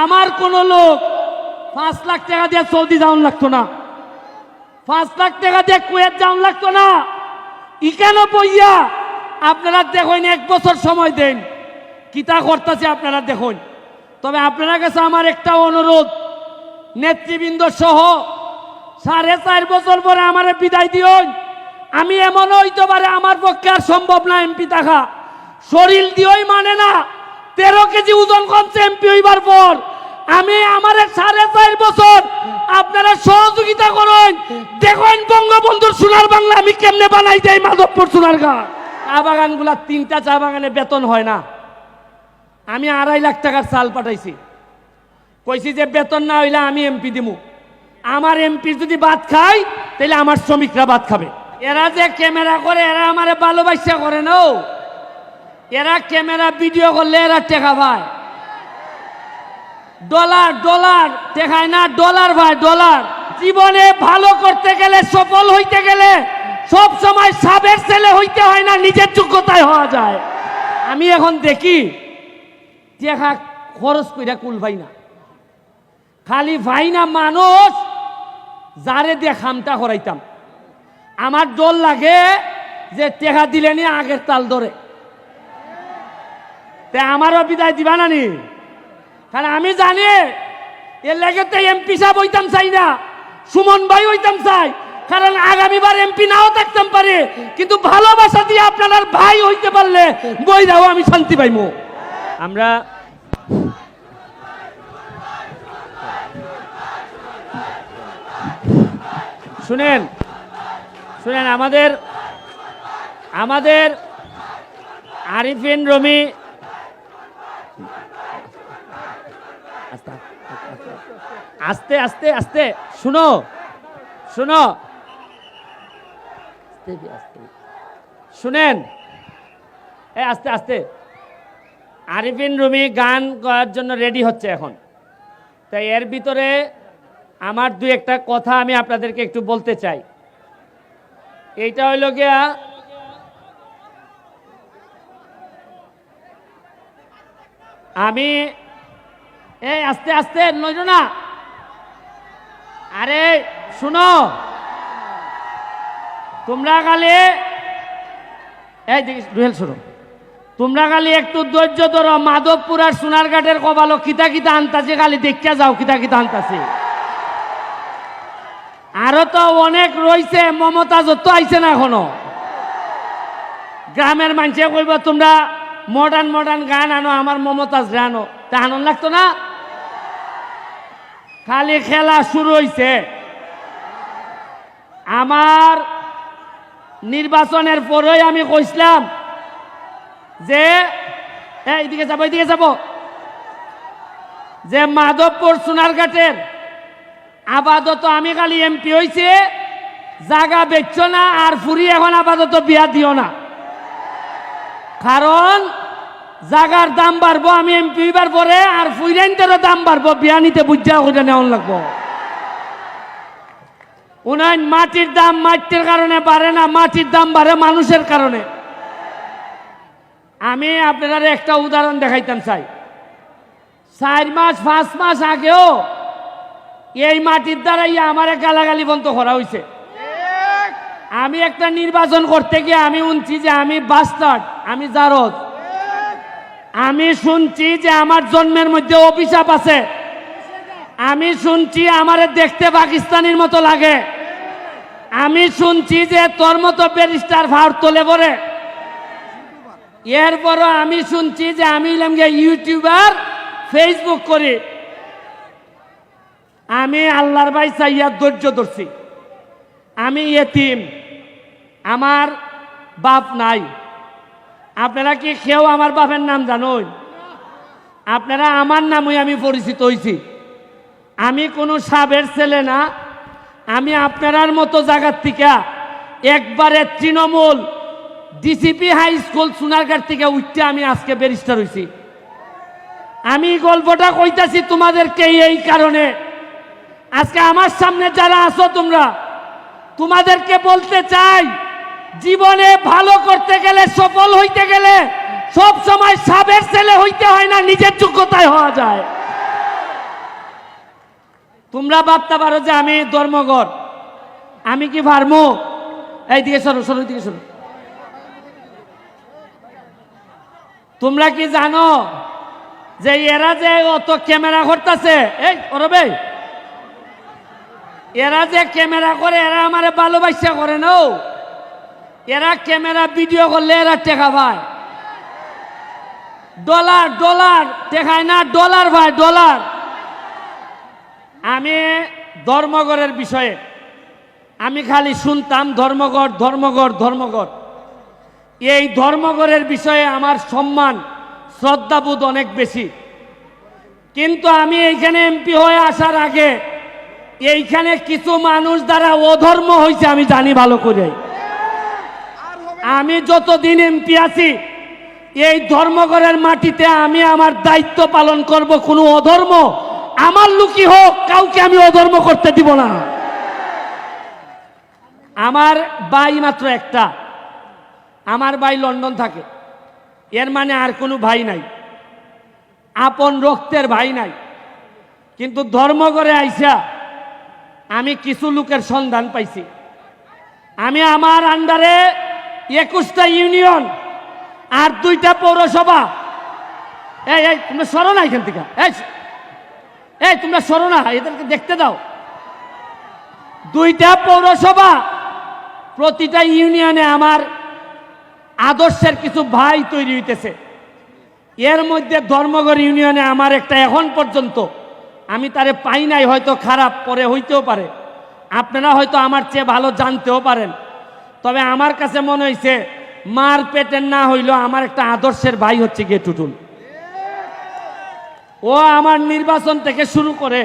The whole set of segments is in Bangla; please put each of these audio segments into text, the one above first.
আমার কোনো লোক পাঁচ লাখ টাকা দিয়ে সৌদি যাওয়ান লাগতো না। পাঁচ লাখ টাকা দিয়ে কুয়েত যাওয়ান লাগতো না। ইকেন বইয়া আপনারা দেখুন, এক বছর সময় দেন। কিতা করতেছে আপনারা দেখুন। তবে আপনারা কাছে আমার একটা অনুরোধ, নেতৃবৃন্দ সহ সাড়ে চার বছর পরে আমার বিদায় দিন আমি এমন হইতে পারে আমার পক্ষে আর সম্ভব না এমপি থাকা শরীর দিয়েই মানে না। তেরো কেজি ওজন কমছে এমপি হইবার পর। আমি আমার সাড়ে চার বছর আপনারা সহযোগিতা করুন। দেখেন বঙ্গবন্ধুর সোনার বাংলা আমি কেমনে বানাই দেয় মাধবপুর সোনার গা চা বাগানগুলা তিনটা চা বাগানে বেতন হয় না। আমি আড়াই লাখ টাকার চাল পাঠাইছি। কইছি যে বেতন না হইলে আমি এমপি দিমু। আমার এমপি যদি ভাত খায় তাহলে আমার শ্রমিকরা ভাত খাবে। এরা যে ক্যামেরা করে, এরা আমার ভালোবাসা করে না এরা ক্যামেরা ভিডিও করলে এরা টেকা পায়। ডলার ডলার, দেখায় না, ডলার ভাই, ডলার। জীবনে ভালো করতে গেলে, সফল হইতে গেলে সব সময় সাবের ছেলে হইতে হয় না, নিজের যোগ্যতায় হওয়া যায়। আমি এখন দেখি দেখা খরচ কইরা কুল ভাই না। খালি ভাই না, মানুষ, যারে দিয়ে খামটা করাইতাম আমার ডর লাগে যে টেকা দিলে নি আগের তাল ধরে। তে আমারও বিদায় দিবা না নি কারণ আমি জানি, এর লাগে তো এমপি সাহেব হইতাম চাই না, সুমন ভাই হইতাম চাই, কারণ আগামীবার এমপি নাও থাকতাম পারে, কিন্তু ভালোবাসা দিয়ে আপনার ভাই হইতে পারলে বই দাও আমি শান্তি পাইমু। আমরা শুনেন শুনেন, আমাদের আমাদের আরিফিন রমি আস্তে আস্তে আস্তে। শুনো শুনো। শুনেন। এ, আস্তে আস্তে। আরিফিন রুমি গান গাওয়ার জন্য রেডি হচ্ছে এখন। তাই এর ভিতরে আমার দুই একটা কথা আমি আপনাদেরকে একটু বলতে চাই। এইটা হইল গিয়া আমি এই আস্তে আস্তে, নইল না। আরে, শুনো। তোমরা খালি, এই দেখি, রুহেল, শোনো। তোমরা খালি একটু ধৈর্য ধরো, মাধবপুর আর সোনারঘাটের কবালো কিতা কিতা আনতাছে, খালি দেখিয়া যাও কিতা কিতা আনতাছে। আরও তো অনেক রইছে মমতা যত আইছে না এখনও। গ্রামের মানুষে কইব, তোমরা মডার্ন মডার্ন গান আনো, আমার মমতাজ আনো। তা আনন্দ লাগতো না? খালি খেলা শুরু হইছে। আমার নির্বাচনের পরেই আমি কইছিলাম যে এই, এইদিকে যাব এইদিকে যাব। যে মাধবপুর সোনারঘাটের আপাতত আমি খালি এমপি হইছে জাগা বেচছ না আর ফুরি এখন আপাতত বিয়া দিও না। কারণ জাগার দাম বাড়বো, আমি এমপি হইবার পরে আর ফুইরেন্টেরও দাম বাড়বো, বিয়া নিতে বুঝা করে নেওয়ান লাগবো। উনায় মাটির দাম মাটির কারণে বাড়ে না, মাটির দাম বাড়ে মানুষের কারণে। আমি আপনাদের একটা উদাহরণ দেখাইতাম, চাই। চার মাস, পাঁচ মাস আগেও এই মাটির দ্বারাই আমার গালাগালি বন্ধ করা হয়েছে আমি একটা নির্বাচন করতে গিয়ে আমি শুনছি যে আমি বাস্টার্ড আমি জারদ। আমি শুনছি যে আমার জন্মের মধ্যে অভিশাপ আছে। আমি শুনছি আমারে দেখতে পাকিস্তানির মতো লাগে। আমি শুনছি যে তোর মতো ব্যারিস্টার ভার তোলে পরে এরপরও আমি শুনছি যে আমি ইউটিউবার, ফেসবুক করি। আমি আল্লাহর ভাই চাইয়া ধৈর্য ধরছি। আমি এতিম। আমার বাপ নাই। আপনারা কি কেউ আমার বাপের নাম জানুন আপনারা আমার নামই আমি পরিচিত হয়েছি আমি কোনো সাবের ছেলে না। আমি আপনার মতো জায়গার থেকে একবারে Trinamool DCP high school Sonarghat থেকে উঠতে আমি আজকে ব্যারিস্টার হয়েছি আমি গল্পটা কইতাছি তোমাদেরকে এই কারণে। আজকে আমার সামনে যারা আছো তোমরা, তোমাদেরকে বলতে চাই জীবনে ভালো করতে গেলে, সফল হইতে গেলে সব সময় সাবের ছেলে হইতে হয় না, নিজের যোগ্যতায় হওয়া যায়। তোমরা ভাবতে পারো যে আমি ধর্মগর আমি কি পারমু এই দিকে সরো সরো দিকে সরো। তোমরা কি জানো যে এরা যে অত ক্যামেরা করতেছে? এই ওরবে এরা যে ক্যামেরা করে, এরা আমারে ভালোবাসা করে না এরা ক্যামেরা ভিডিও করলে এরা টেকা পায়। ডলার ডলার টেকায় না, ডলার ভাই, ডলার। আমি ধর্মগড়ের বিষয়ে, আমি খালি শুনতাম ধর্মগড় ধর্মগড় ধর্মগড় এই ধর্মগড়ের বিষয়ে আমার সম্মান, শ্রদ্ধাবোধ অনেক বেশি। কিন্তু আমি এইখানে এমপি হয়ে আসার আগে, এইখানে কিছু মানুষ দ্বারা অধর্ম হয়েছে আমি জানি ভালো করে আমি যতদিন এমপি আছি, এই ধর্মঘরের মাটিতে আমি আমার দায়িত্ব পালন করব কোনো অধর্ম। আমার লুকি হোক, কাউকে আমি অধর্ম করতে দিব না। আমার ভাই মাত্র একটা। আমার ভাই লন্ডন থাকে। এর মানে আর কোনো ভাই নাই। আপন রক্তের ভাই নাই। কিন্তু ধর্মগড়ে আইসা আমি কিছু লোকের সন্ধান পাইছি। আমি আমার আন্ডারে একুশটা ইউনিয়ন আর দুইটা পৌরসভা। এই এই, তোমরা সরো না এখান থেকে। এই এই, তোমরা সরো না, এদেরকে দেখতে দাও। দুইটা পৌরসভা, প্রতিটা ইউনিয়নে আমার আদর্শের কিছু ভাই তৈরি হইতেছে। এর মধ্যে ধর্মগড় ইউনিয়নে আমার একটা এখন পর্যন্ত, আমি তারে পাই নাই, হয়তো খারাপ, পরে হইতেও পারে। আপনারা হয়তো আমার চেয়ে ভালো জানতেও পারেন। তবে আমার কাছে মনে হয়েছে মার পেটের না হইলেও আমার একটা আদর্শের ভাই হচ্ছে গিয়ে টুটুল। ও আমার নির্বাচন থেকে শুরু করে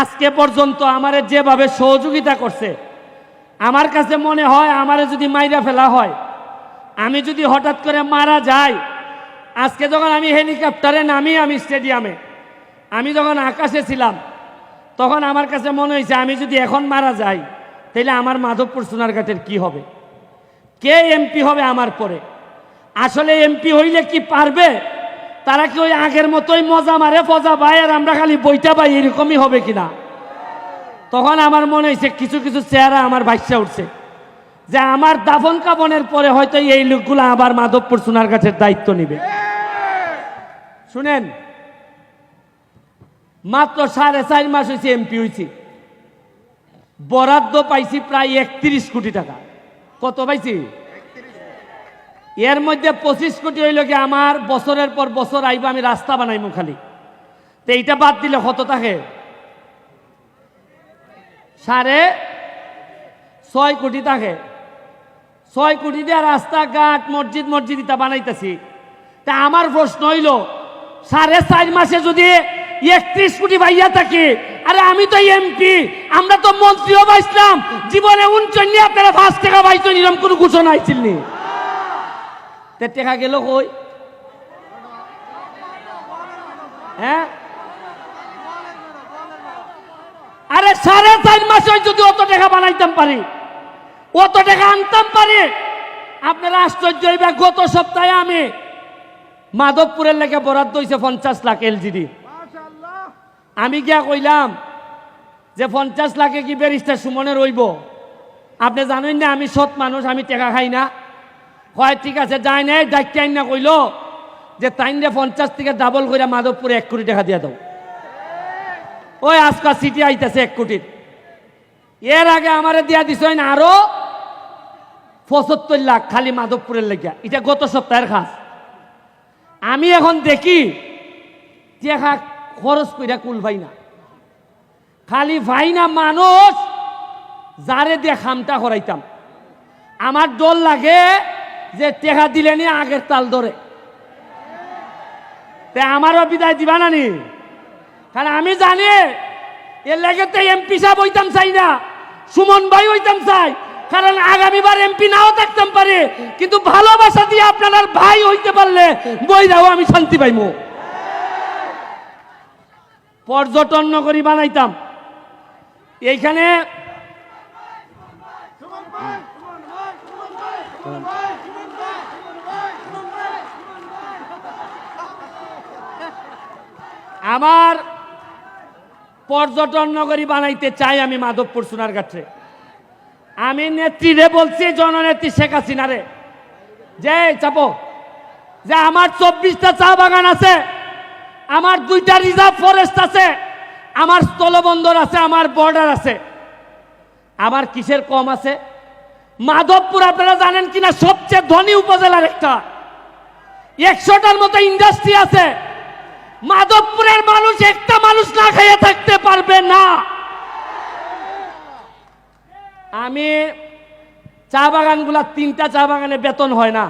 আজকে পর্যন্ত আমারে যেভাবে সহযোগিতা করছে, আমার কাছে মনে হয় আমারে যদি মাইরা ফেলা হয়, আমি যদি হঠাৎ করে মারা যাই, আজকে যখন আমি হেলিকপ্টারে নামি আমি স্টেডিয়ামে, আমি যখন আকাশে ছিলাম, তখন আমার কাছে মনে হয়েছে আমি যদি এখন মারা যাই তাহলে আমার মাধবপুর সোনারঘাটের কি হবে? কে এমপি হবে আমার পরে? আসলে এমপি হইলে কি পারবে? তারা কি ওই আগের মতোই মজা মারে, ফজা পাই আর আমরা খালি বইটা পাই, এরকমই হবে কিনা? তখন আমার মনে হয়েছে কিছু কিছু চেহারা আমার বাইসা উঠছে। যে আমার দাফন কাপনের পরে হয়তো এই লোকগুলো আবার মাধবপুর সোনার গাছের দায়িত্ব নিবে। শুনেন, মাত্র সাড়ে চার মাস হয়েছে এমপি হয়েছি বরাদ্দ পাইছি প্রায় একত্রিশ কোটি টাকা। কত পাইছি? এর মধ্যে পঁচিশ কোটি হইল কি আমার বছরের পর বছর আইব, আমি রাস্তা বানাইমু খালি। তো এইটা বাদ দিলে কত থাকে? সাড়ে ছয় কোটি থাকে। ছয় কোটি দিয়ে রাস্তাঘাট, মসজিদ মসজিদ ইটা বানাইতেছি। তা আমার প্রশ্ন হইল, সাড়ে চার মাসে যদি একত্রিশ কোটি ভাইয়া থাকে। আরে আমি তো এমপি, আমরা তো মন্ত্রীও পাইছিলাম জীবনে উনচন্নি আপনারা পাঁচ টাকা পাইছেন এরকম কোনো ঘোষণা আইছিল নি? টাকা গেল কই? হ্যাঁ? আরে সাড়ে চার মাসে যদি অত টাকা বানাইতাম পারি, অত টাকা আনতাম পারি, আপনারা আশ্চর্য হইবে গত সপ্তাহে আমি মাধবপুরের লেগে বরাদ্দ হয়েছে পঞ্চাশ লাখ এলজিডি। আমি গিয়া কইলাম যে পঞ্চাশ লাখে কি ব্যারিস্টার সুমনে রইব? আপনি জানেন না, আমি সৎ মানুষ, আমি টাকা খাই না। হয়, ঠিক আছে যাই নাই আইন না কইল যে তাইন দিয়ে পঞ্চাশ থেকে ডাবল করে মাধবপুরে এক কোটি টাকা দিয়ে দাও। ওই আজকাল সিটি আইতেছে এক কোটির। এর আগে আমারে দিয়া দিছ না আরও পঁচাত্তর লাখ খালি মাধবপুরের লেগিয়া। এটা গত সপ্তাহের খাস। আমি এখন দেখি যে খরচ কইরা কুল ভাই না। খালি ভাই না মানুষ, যারে দিয়ে খামটা করাইতাম আমার ডর লাগে যে টেকা দিলে নি আগের তাল ধরে। তে আমারও বিদায় দিবা না নি? কারণ আমি জানি, এর লেগে তো এমপি সাহেব হইতাম চাই না, সুমন ভাই হইতাম চাই। কারণ আগামীবার এমপি নাও থাকতাম পারে, কিন্তু ভালোবাসা দিয়ে আপনার ভাই হইতে পারলে বই দাও আমি শান্তি পাইমু। পর্যটন নগরী বানাইতাম। এইখানে আমার পর্যটন নগরী বানাইতে চাই আমি মাধবপুর সোনার কাছে আমি নেত্রীরে বলছি, জননেত্রী শেখ হাসিনারে যে চাপো। যে আমার চব্বিশটা চা বাগান আছে আমার দুইটা রিজার্ভ ফরেস্ট আছে, আমার স্থলবন্দর আছে, আমার বর্ডার আছে। আমার কিসের কম আছে? মাধবপুর আপনারা জানেন কিনা? সবচেয়ে ধনী উপজেলার একটা। একশোটার মতো ইন্ডাস্ট্রি আছে। মাধবপুরের মানুষ একটা মানুষ না খাইয়ে থাকতে পারবে না। আমি চা বাগানগুলা তিনটা চা বাগানে বেতন হয় না।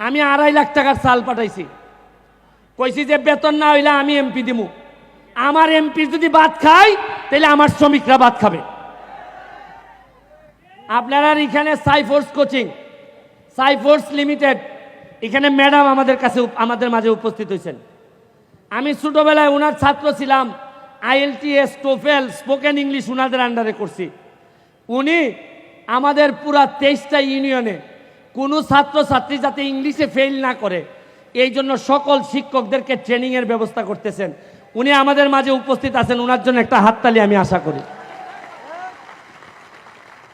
আমি আড়াই লাখ টাকার চাল পাঠাইছি। কইছি যে বেতন না হইলে আমি এমপি দিমু। আমার এমপি যদি বাদ খায় তাহলে আমার শ্রমিকরা বাদ খাবে। আপনারা এখানে সাইফোর্স কোচিং, সাইফোর্স লিমিটেড, এখানে ম্যাডাম আমাদের কাছে আমাদের মাঝে উপস্থিত হয়েছেন আমি ছোটবেলায় ওনার ছাত্র ছিলাম, আইএলটিএস, টোফেল, স্পোকেন ইংলিশ ওনাদের আন্ডারে করছি। উনি আমাদের পুরা তেইশটা ইউনিয়নে কোনো ছাত্র ছাত্রী যাতে ইংলিশে ফেল না করে এই জন্য সকল শিক্ষকদেরকে ট্রেনিংয়ের ব্যবস্থা করতেছেন। উনি আমাদের মাঝে উপস্থিত আছেন ওনার জন্য একটা হাততালি আমি আশা করি।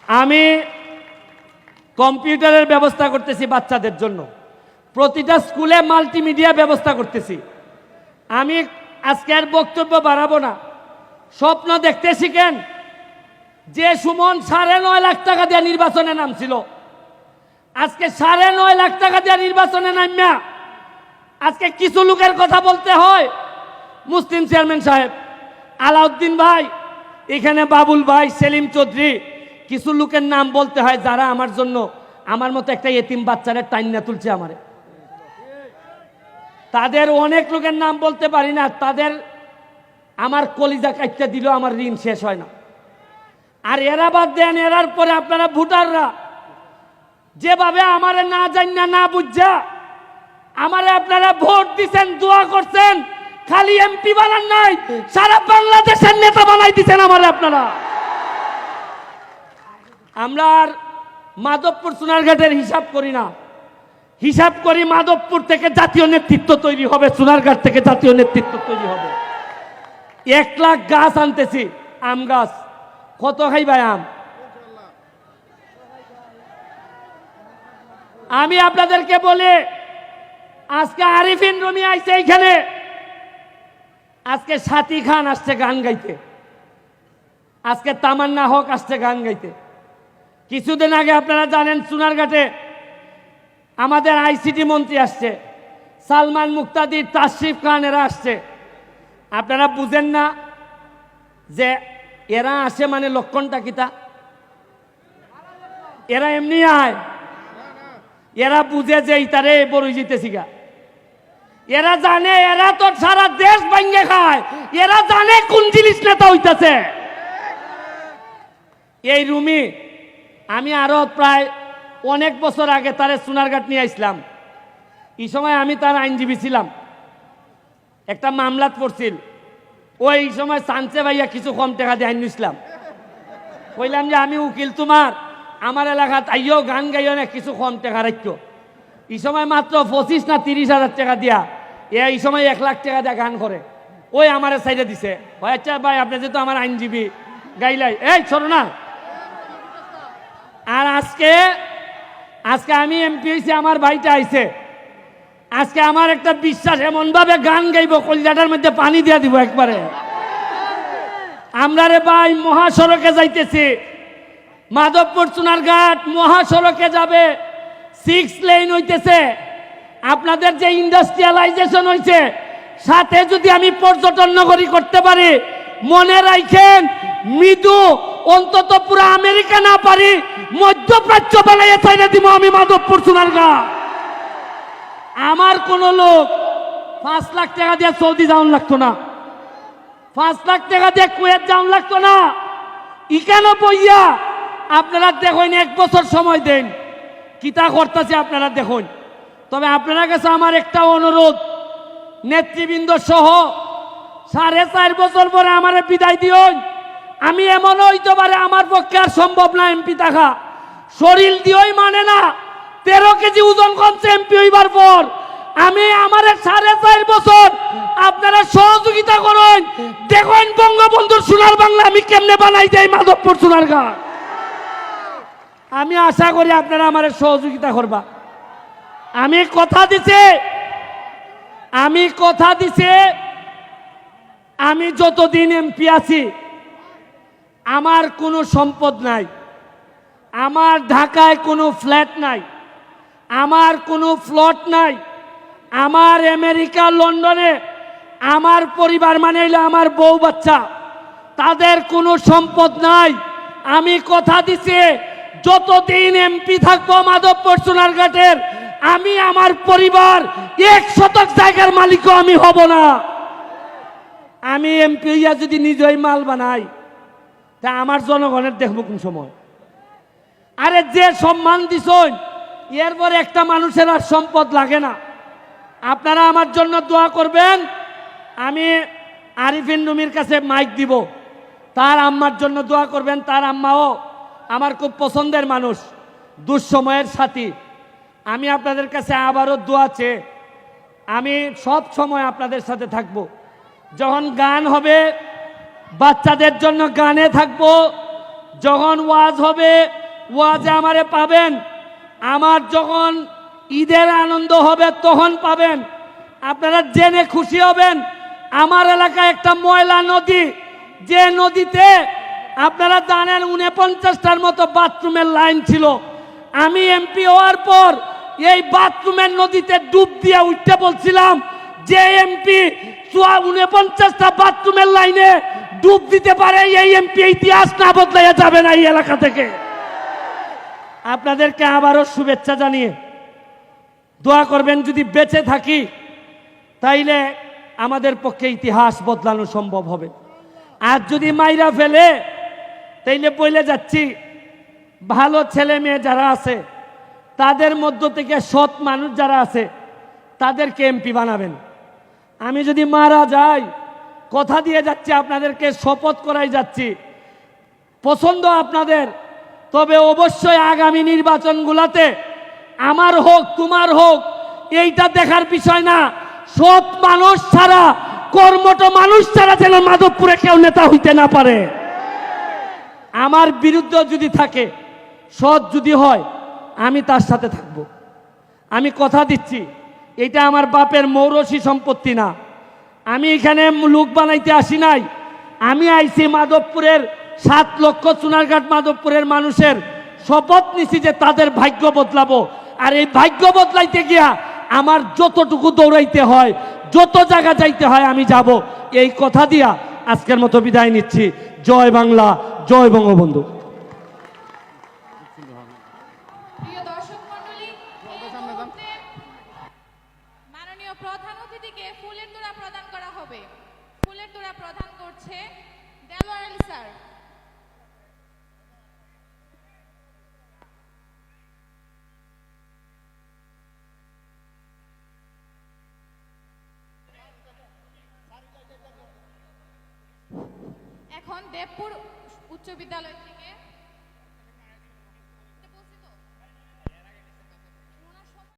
আমি কম্পিউটারের ব্যবস্থা করতেছি বাচ্চাদের জন্য। প্রতিটা স্কুলে মাল্টিমিডিয়া ব্যবস্থা করতেছি। আমি আজকে আর বক্তব্য বাড়াবো না। স্বপ্ন দেখতে শিখেন, যে সুমন সাড়ে নয় লাখ টাকা দিয়ে নির্বাচনে নামছিল। আজকে সাড়ে নয় লাখ টাকা দিয়ে নির্বাচনে নামিয়া আজকে কিছু লোকের কথা বলতে হয়। মুসলিম চেয়ারম্যান সাহেব, আলাউদ্দিন ভাই, এখানে বাবুল ভাই, সেলিম চৌধুরী, কিছু লোকের নাম বলতে হয় যারা আমার জন্য, আমার মতো একটা এতিম বাচ্চারে টাইনা তুলছে আমারে। তাদের অনেক লোকের নাম বলতে পারি না, তাদের আমার কলিজা কাটতে দিল আমার ঋণ শেষ হয় না। আর এরা বাদ দেন, এরার পরে আপনারা ভোটাররা। যেভাবে আমারে না জান না বুঝা আমারে আপনারা ভোট দিছেন, দোয়া করছেন, খালি এমপি বানান নাই, সারা বাংলাদেশের নেতা বানাই দিছেন আমারে আপনারা। আমরা আর মাধবপুর সোনারঘাটের হিসাব করি না। হিসাব করি মাধবপুর থেকে জাতীয় নেতৃত্ব তৈরি হবে, সোনারঘাট থেকে জাতীয় নেতৃত্ব তৈরি হবে। এক লাখ গাছ আনতেছি, আম গাছ। কত খাইবাই আম? আমি আপনাদেরকে বলি আজকে আরিফিন রুমি আইছে এইখানে। আজকে সাথী খান আসছে গান গাইতে। আজকে তামান্না হক আসছে গান গাইতে। কিছুদিন আগে আপনারা জানেন সোনারঘাটে আমাদের আইসিটি মন্ত্রী আসছে। সালমান মুক্তাদির তাশরিফ খান এরা আসছে। আপনারা বুঝেন না যে এরা আসে মানে লক্ষণটা কিতা এরা এমনি আয়। এরা বুঝে যে ইতারে বড়ই জিতেছি গা। এরা জানে, এরা তো সারা দেশ ভাঙ্গে খায়। এরা জানে কোন জিনিস নেতা হইতাছে। এই রুমি, আমি আরও প্রায় অনেক বছর আগে তারে সোনারঘাট নিয়ে আসলাম। এই সময় আমি তার আইনজীবী ছিলাম। একটা মামলাত পড়ছিল। ওই সময় সানসে ভাইয়া কিছু কম টাকা দিয়ে আইন ইসলাম কইলাম যে, আমি উকিল তোমার। আমার এলাকাত আইও গান গাইও না, কিছু কম টাকা রাখো এই সময় মাত্র পঁচিশ না তিরিশ হাজার টাকা দিয়া এই সময় এক লাখ টাকা দিয়া গান করে। ওই আমার সাইডে দিছে। ভাই আচ্ছা ভাই, আপনি যেহেতু আমার আইনজীবী, গাইলাই। এই ছোড়ো না। আর আজকে আজকে আমি এমপি হয়েছি আমার ভাইটা আইছে। আজকে আমার একটা বিশ্বাস এমন ভাবে গান গাইব, কলজাটার মধ্যে পানি দিয়ে দিব একবারে। আমরা রে ভাই, মহাসড়কে যাইতেছি। মাধবপুর চুনারঘাট মহাসড়কে যাবে। সিক্স লেন হইতেছে। আপনাদের যে ইন্ডাস্ট্রিয়ালাইজেশন হয়েছে সাথে যদি আমি পর্যটন নগরী করতে পারি, মনে রাখেন মৃদু, অন্তত পুরো আমেরিকা না পারি, মধ্যপ্রাচ্য বানাইয়ে চাইলে দিব আমি মাধবপুর সোনারগাঁ। আমার কোন লোক পাঁচ লাখ টাকা দিয়ে সৌদি যাওয়ান লাগতো না। পাঁচ লাখ টাকা দিয়ে কুয়েত যাওয়ান লাগতো না। ইকেন বইয়া আপনারা দেখুন, এক বছর সময় দেন। কিতা করতেছে আপনারা দেখুন। তবে আপনারা কাছে আমার একটা অনুরোধ। নেতৃবৃন্দ সহ সাড়ে চার বছর পরে আমার বিদায় দিও আমি এমন হইতে পারে আমার পক্ষে আর সম্ভব না, এমপি থাকা শরীর দিয়েই মানে না, তেরো কেজি ওজন কমছে এমপি হইবার পর। আমি আমার সাড়ে চার বছর আপনারা সহযোগিতা করুন। দেখুন বঙ্গবন্ধুর সোনার বাংলা আমি কেমনে বানাই দেই মাধবপুর সোনার ঘাট আমি আশা করি আপনারা আমার সহযোগিতা করবা। আমি কথা দিছে। আমি কথা দিছে। আমি যতদিন এমপি আছি, আমার কোনো সম্পদ নাই। আমার ঢাকায় কোনো ফ্ল্যাট নাই। আমার কোনো ফ্লট নাই। আমার আমেরিকা, লন্ডনে আমার পরিবার মানে আমার বউ বাচ্চা। তাদের কোনো সম্পদ নাই। আমি কথা দিছি, যতদিন এমপি থাকব মাধবপুর সোনারঘাটের আমি আমার পরিবার এক শতক জায়গার মালিকও আমি হব না। আমি এমপি হইয়া যদি নিজেই মাল বানাই, তা আমার জনগণের দেখব কোন সময়। আরে যে সম্মান দিছন এরপর একটা মানুষের আর সম্পদ লাগে না। আপনারা আমার জন্য দোয়া করবেন, আমি আরিফিন নুমির কাছে মাইক দিব। তার আম্মার জন্য দোয়া করবেন, তার আম্মাও আমার খুব পছন্দের মানুষ, দুঃসময়ের সাথী। আমি আপনাদের কাছে আবারও দোয়া চেয়ে আমি সব সময় আপনাদের সাথে থাকব। যখন গান হবে, বাচ্চাদের জন্য গানে থাকব। যখন ওয়াজ হবে, ওয়াজে আমারে পাবেন। আমার যখন ঈদের আনন্দ হবে, তখন পাবেন। আপনারা জেনে খুশি হবেন, আমার এলাকায় একটা ময়লা নদী। যে নদীতে আপনারা জানেন, উনপঞ্চাশটার মতো বাথরুমের লাইন ছিল। আমি এমপি হওয়ার পর এই বাথরুমের নদীতে ডুব দিয়ে উঠতে বলছিলাম, যে এমপি উনপঞ্চাশটা বাথরুমের লাইনে ডুব দিতে পারে, এই এমপি ইতিহাস না বদলাইয়া যাবে না এই এলাকা থেকে। আপনাদেরকে আবারও শুভেচ্ছা জানিয়ে দোয়া করবেন, যদি বেঁচে থাকি, তাইলে আমাদের পক্ষে ইতিহাস বদলানো সম্ভব হবে। আর যদি মাইরা ফেলে, তাইলে বলে যাচ্ছি, ভালো ছেলে মেয়ে যারা আছে তাদের মধ্য থেকে সৎ মানুষ যারা আছে, তাদেরকে এমপি বানাবেন। আমি যদি মারা যাই, কথা দিয়ে যাচ্ছি, আপনাদেরকে শপথ করাই যাচ্ছি। পছন্দ আপনাদের, তবে অবশ্যই আগামী নির্বাচনগুলোতে আমার হোক, তোমার হোক, এইটা দেখার বিষয় না। সৎ মানুষ ছাড়া, কর্মঠ মানুষ ছাড়া যেন মাধবপুরে কেউ নেতা হইতে না পারে। আমার বিরুদ্ধে যদি থাকে, সৎ যদি হয় আমি তার সাথে থাকব। আমি কথা দিচ্ছি, এটা আমার বাপের মৌরসী সম্পত্তি না। আমি এখানে লোক বানাইতে আসি নাই। আমি আইছি মাধবপুরের সাত লক্ষ চুনারঘাট মাধবপুরের মানুষের শপথ নিছি যে তাদের ভাগ্য বদলাবো। আর এই ভাগ্য বদলাইতে গিয়া আমার যতটুকু দৌড়াইতে হয়, যত জায়গা যাইতে হয় আমি যাব। এই কথা দিয়া আজকের মতো বিদায় নিচ্ছি। জয় বাংলা, জয় বঙ্গবন্ধু। এখন দেবপুর উচ্চ বিদ্যালয় থেকে